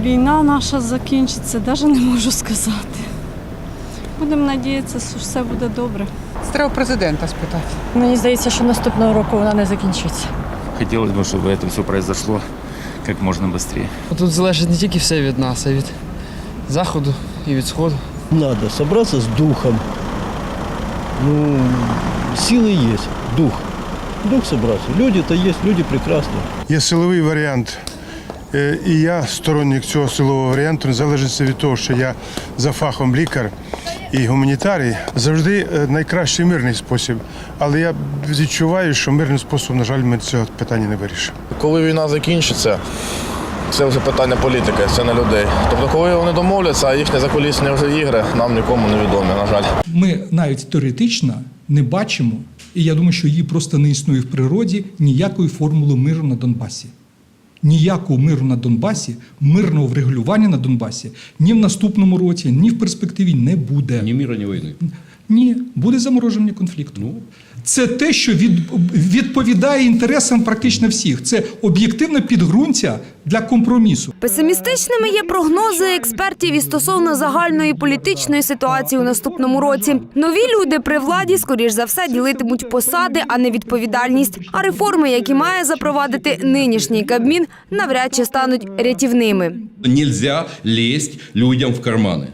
Війна наша закінчиться, навіть не можу сказати. Будемо надіятися, що все буде добре. Це Треба президента спитати. Мені здається, що наступного року вона не закінчиться. Хотелось бы, чтобы это все произошло как можно быстрее. Тут залежить не тільки все від нас, а від заходу і від сходу. Надо собраться с духом. Ну, силы есть, дух. Дух собраться. Люди-то есть, люди прекрасные. Є силовий варіант. Е, І я сторонник цього силового варіанту, незалежно від того, що я за фахом лікар і гуманітарій, завжди е, найкращий мирний спосіб. Але я відчуваю, що мирним способом, на жаль, ми цього питання не вирішимо. Коли війна закінчиться, це вже питання політики, це не людей. Тобто, коли вони домовляться, а їхні закулісні вже ігри нам нікому не відомі, на жаль. Ми навіть теоретично не бачимо, і я думаю, що її просто не існує в природі ніякої формули миру на Донбасі. Ніякого миру на Донбасі, мирного врегулювання на Донбасі ні в наступному році, ні в перспективі не буде. Ні міра, ні войны. Ні, буде замороження конфлікту. Ну. Це те, що від, відповідає інтересам практично всіх. Це об'єктивне підґрунтя для компромісу. Песимістичними є прогнози експертів і стосовно загальної політичної ситуації у наступному році. Нові люди при владі, скоріш за все, ділитимуть посади, а не відповідальність. А реформи, які має запровадити нинішній кабмін, навряд чи стануть рятівними. Нельзя лезть людям в карманы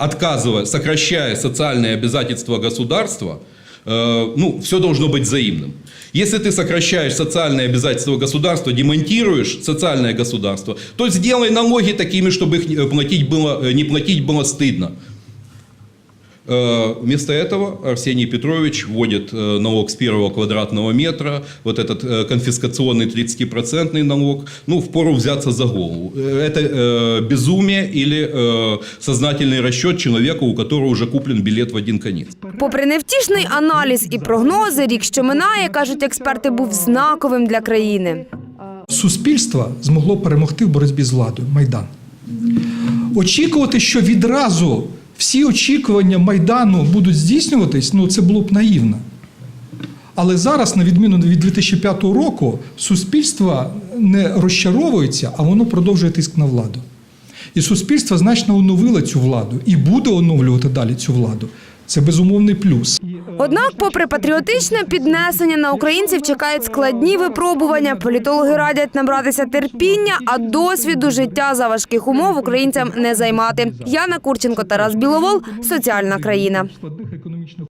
Отказывая, сокращая социальные обязательства государства, э, ну, все должно быть взаимным. Если ты сокращаешь социальные обязательства государства, демонтируешь социальное государство, то сделай налоги такими, чтобы их не- платить было, э, не платить было стыдно. Э, Вместо этого Арсений Петрович вводит э, налог с первого квадратного метра, вот этот э, конфискационный 30% налог, ну, впору взяться за голову. Э, Это э, безумие или э, сознательный расчет человека, у которого уже куплен билет в один конец. Попри невтішний аналіз і прогнози, рік, що минає, кажуть експерти, був знаковим для країни. Суспільство змогло перемогти в боротьбі з владою Майдан. Очікувати, що відразу всі очікування Майдану будуть здійснюватись, ну це було б наївно. Але зараз, на відміну від 2005 року, суспільство не розчаровується, а воно продовжує тиск на владу. І суспільство значно оновило цю владу і буде оновлювати далі цю владу. Це безумовний плюс. Однак, попри патріотичне піднесення на українців чекають складні випробування. Політологи радять набратися терпіння, а досвіду життя за важких умов українцям не займати. Яна Курченко, Тарас Біловол, соціальна країна.